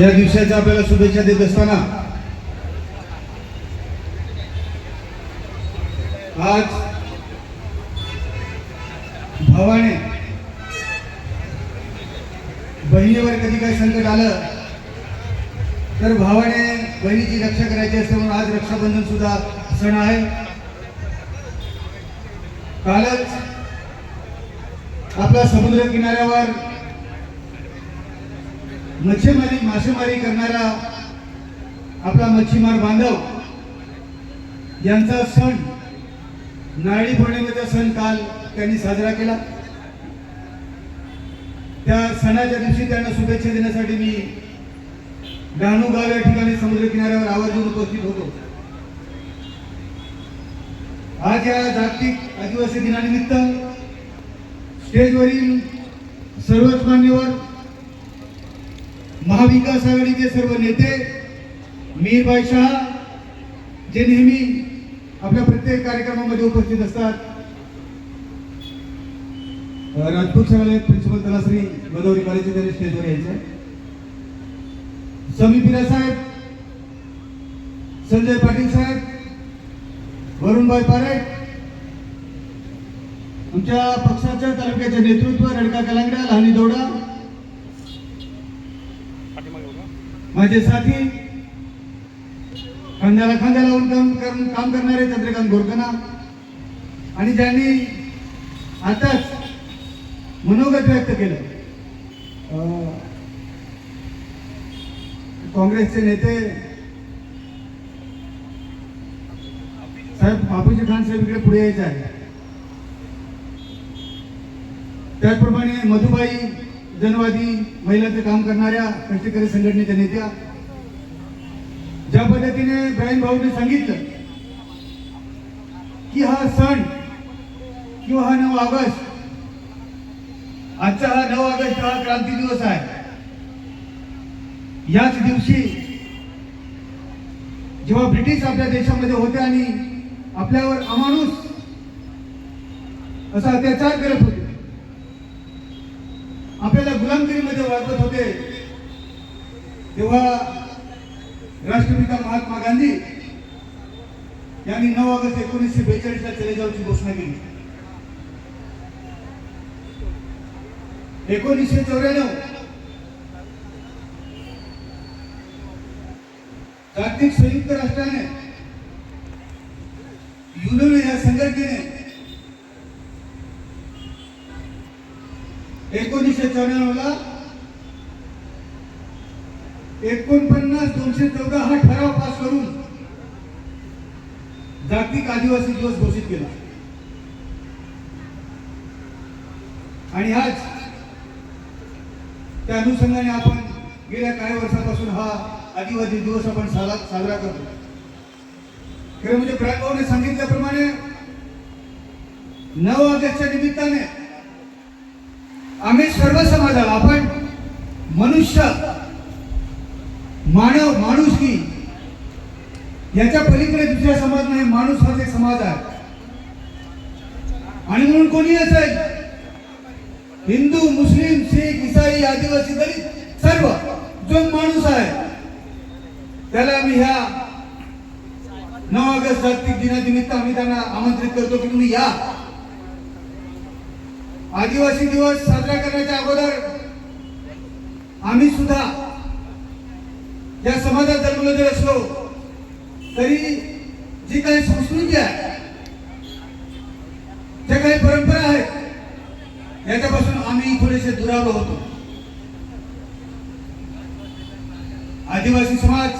या दिवसाच्या आपल्याला शुभेच्छा देत असताना आज भावाने बहिणीवर कधी काही संकट आलं तर भावाने बहिणीची रक्षा करायची असते म्हणून आज रक्षाबंधन सुद्धा सण आहे. कालच आपला समुद्र किनाऱ्यावर मच्छीमारी मासेमारी करणारा आपला मच्छीमार बांधव यांचा सण नारळी पौर्णिमेचा सण काल त्यांनी साजरा केला. त्या सणाच्या दिवशी त्यांना शुभेच्छा देण्यासाठी मी डहाणूगाव या ठिकाणी समुद्र किनाऱ्यावर आवर्जून उपस्थित होतो. आज या जागतिक आदिवासी दिनानिमित्त स्टेजवरील सर्वच मान्यवर महाविकास आघाडीचे सर्व नेते मीरबाई शहा जे नेहमी आपल्या प्रत्येक कार्यक्रमामध्ये उपस्थित असतात. राजपूत शाळेत प्रिन्सिपल तलाश्री गोदावरी कॉलेजचे त्यांनी स्टेजवर यायचे समी पिरा साहेब संजय पाटील साहेब वरुणभाई पारेख आमच्या पक्षाच्या तालुक्याचे नेतृत्व रडका कलांगडा लहानी दोडा माझे साथी खांद्याला खांद्या लावून काम काम करणारे चंद्रकांत गोरखना आणि ज्यांनी आताच मनोगत व्यक्त केलं काँग्रेसचे नेते साहेब बापूजी खान साहेब इकडे पुढे यायचे आहे त्याचप्रमाणे मधुबाई जनवादी महिलांचं काम करणाऱ्या कष्टकरी संघटनेच्या नेत्या ज्या पद्धतीने ब्राईन भाऊने सांगितलं की हा सण किंवा हा नऊ ऑगस्ट आजचा हा नऊ ऑगस्ट हा क्रांती दिवस आहे. याच दिवशी जेव्हा ब्रिटिश आपल्या देशामध्ये होते आणि आपल्यावर अमानुष असा अत्याचार करत होते आपल्याला गुलामगिरीमध्ये वागवत होते. तेव्हा राष्ट्रपिता महात्मा गांधी यांनी नऊ ऑगस्ट एकोणीसशे बेचाळीस ला चलेजावची घोषणा केली. एकोणीसशे चौऱ्याण्णव जागतिक संयुक्त राष्ट्राने युनेनो या संघटनेने एकोणीसशे चौऱ्याण्णव ला एकोणपन्नास दोनशे चौदा हा ठराव पास करून जागतिक आदिवासी दिवस घोषित केला. आणि आज त्या अनुषंगाने आपण गेल्या काही वर्षापासून हा आदिवासी दिवस आपण साला साजरा करतो. खरं म्हणजे ब्रँड सांगितल्याप्रमाणे नऊ ऑगस्टच्या निमित्ताने आम्ही सर्व समाजाला आपण मनुष्य मानव माणूस की याच्या पलीकडे दुसरा समाज नाही माणूस हाच एक समाज आहे. आणि म्हणून कोणी असेल हिंदू मुस्लिम शीख इसाई आदिवासी दलित सर्व जो माणूस आहे त्याला आम्ही ह्या नऊ ऑगस्ट जागतिक दिनानिमित्त आम्ही त्यांना आमंत्रित करतो की तुम्ही या. आदिवासी दिवस साजरा करण्याच्या अगोदर आम्ही सुद्धा या समाजात जन्मलो जर असलो तरी जी काही संस्कृती आहे ज्या काही परंपरा आहेत याच्यापासून आम्ही थोडेसे दुरावलो होतो. आदिवासी समाज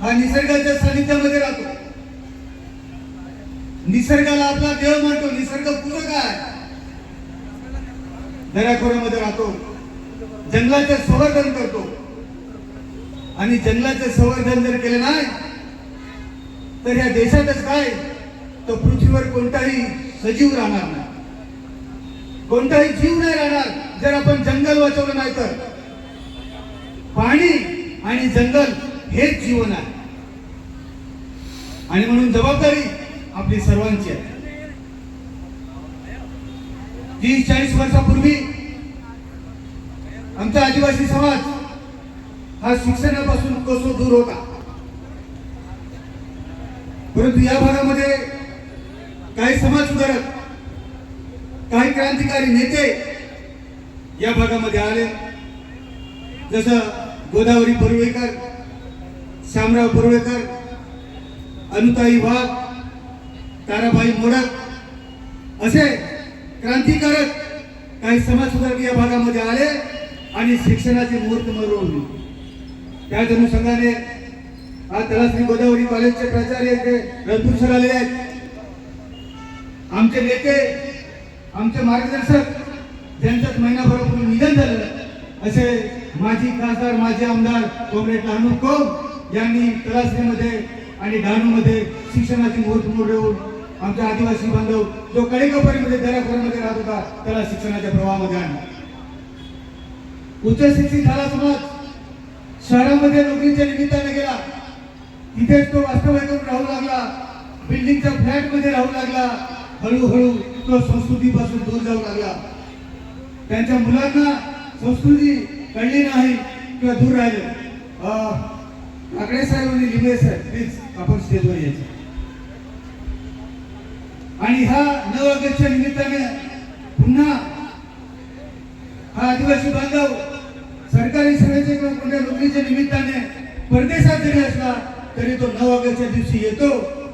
हा निसर्गाच्या सानिध्यामध्ये राहतो. निसर्गाला आपला देव म्हणतो निसर्ग पूरक आहे. दऱ्याखोऱ्यामध्ये राहतो. जंगलाचे संवर्धन करतो. आणि जंगलाचे संवर्धन जर केले नाही तर या देशातच काय? तर पृथ्वीवर कोणताही सजीव राहणार नाही. कोणताही जीव नाही राहणार. जर आपण जंगल वाचवलं नाही तर. पाणी आणि जंगल हेच जीवन आहे. आणि म्हणून जबाबदारी आपली सर्वांची. आहे तीस चाळीस वर्षापूर्वी आमचा आदिवासी समाज हा शिक्षणापासून कसो दूर होता. परंतु या भागामध्ये काही समाज सुधारक काही क्रांतिकारी नेते या भागामध्ये आले. जसं गोदावरी परुळेकर श्यामराव परुळेकर अनुताई वाघ ताराबाई मोडक असे क्रांतिकारक काही समाजसुधारक या भागामध्ये आले आणि शिक्षणाचे मुहूर्त मिळवली त्या अनुषंगाने आज तलाश्री गोदावरी कॉलेजचे प्राचार्य ते रणपूर सर आलेले आहेत आमचे नेते आमचे मार्गदर्शक ज्यांच्यात महिनाभरापूर्वी निधन झालं असे माजी खासदार माजी आमदार कॉम्रेड लहानू कोम यांनी तलासरीमध्ये आणि डहाणूमध्ये शिक्षणाची मुहूर्त मोडवून आमच्या आदिवासी बांधव जो कडेकपारीमध्ये दराखोरमध्ये राहत होता त्याला शिक्षणाच्या प्रवाहामध्ये आणला. उच्च शिक्षित झाला समाज. शहरामध्ये नोकरीच्या निमित्ताने गेला. तिथेच तो वास्तव्य करून राहू लागला. बिल्डिंगच्या फ्लॅटमध्ये राहू लागला. हळूहळू तो संस्कृतीपासून दूर जाऊ लागला. त्यांच्या मुलांना संस्कृती कळली नाही किंवा दूर राहिले. अं, आकडे साहेब आणि लिंबे साहेब प्लीज आपण स्टेजवर यायचं. आणि ह्या नऊ ऑगस्टच्या निमित्ताने पुन्हा हा आदिवासी बांधव सरकारी सेवेचे किंवा कोणत्या नोकरीच्या निमित्ताने परदेशात जरी असला तरी तो नऊ ऑगस्टच्या दिवशी येतो.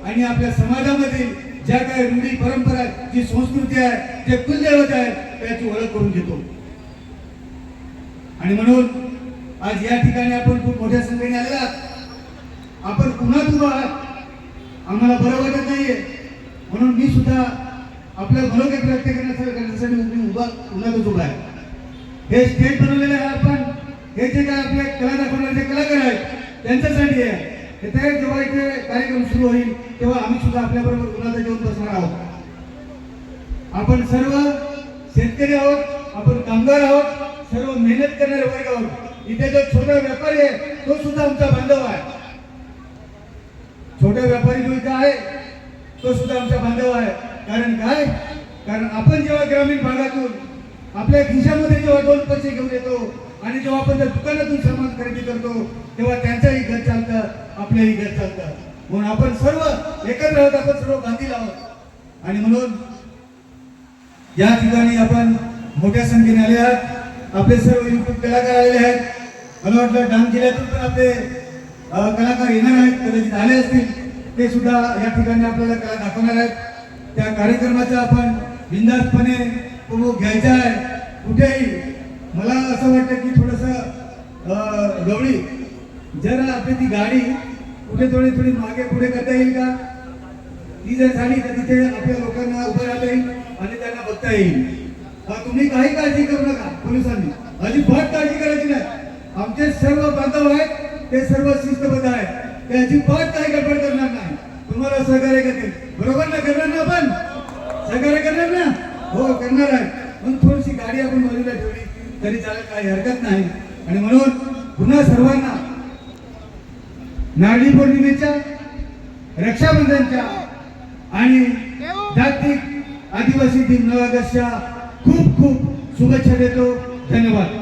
आणि आपल्या समाजामधील ज्या काही रूढी परंपरा जी संस्कृती आहे जे कुलदैवत आहे त्याची ओळख करून घेतो. आणि म्हणून आज या ठिकाणी आपण खूप मोठ्या संख्येने आलेला आपण पुन्हा उभा आहात. आम्हाला बरं वाटत नाहीये. म्हणून मी सुद्धा आपल्या मनोगत व्यक्त करण्यासाठी मी उभा उन्हातच उभा आहे. हे स्टेज बनवलेलं आहे आपण. हे जे काय आपले कला दाखवणारे जे कलाकार आहेत त्यांच्यासाठी आहे. ते जेव्हा इथे कार्यक्रम सुरू होईल तेव्हा आम्ही सुद्धा आपल्याबरोबर गुलाचा जेवण बसणार आहोत. आपण सर्व शेतकरी आहोत आपण कामगार आहोत सर्व मेहनत करणारे वर्ग आहोत. इथे जो छोटा व्यापारी आहे तो सुद्धा आमचा बांधव आहे. छोटा व्यापारी जो इथे आहे तो सुद्धा आमचा बांधव आहे. कारण काय? कारण आपण जेव्हा ग्रामीण भागातून आपल्या खिशामध्ये जेव्हा दोन पैसे घेऊन येतो आणि जेव्हा आपण त्या दुकानातून सामान खरेदी करतो तेव्हा त्यांचंही घर चालतं आपलंही घर चालतं. म्हणून आपण सर्व एकत्र आहोत आपण सर्व बांधील आहोत. आणि म्हणून या ठिकाणी आपण मोठ्या संख्येने आले आहात. आपले सर्व युट्यूब कलाकार आलेले आहेत. मला वाटलं डांग जिल्ह्यातून पण आपले कलाकार येणार आहेत. कदाचित आले असतील. ते सुद्धा या ठिकाणी आपल्याला कला दाखवणार आहेत. त्या कार्यक्रमाचा आपण बिंदास्तपणे उपभोग घ्यायचा आहे. कुठेही मला असं वाटतं की थोडंसं गवळी जर आपली ती गाडी कुठे थोडी थोडी मागे पुढे करता येईल का? ती जर झाली तर तिथे आपल्या लोकांना उभं राहता येईल आणि त्यांना बघता येईल. तुम्ही काही काळजी करू नका पोलिसांनी. अजिबात काळजी करायची नाही. आमचे सर्व बांधव आहेत ते सर्व शिस्तबद्ध आहेत. ते अजिबात काही गडबड करणार नाही. तुम्हाला सहकार्य करतील. बरोबर ना करणार ना आपण? सहकार्य करणार ना? हो करणार आहे. म्हणून थोडीशी गाडी आपण बाजूला ठेवली तरी चालत काही हरकत नाही. आणि म्हणून पुन्हा सर्वांना नारळी पौर्णिमेच्या रक्षाबंधनच्या आणि जागतिक आदिवासी दिन नऊ ऑगस्टच्या खूप खूप शुभेच्छा देतो. धन्यवाद.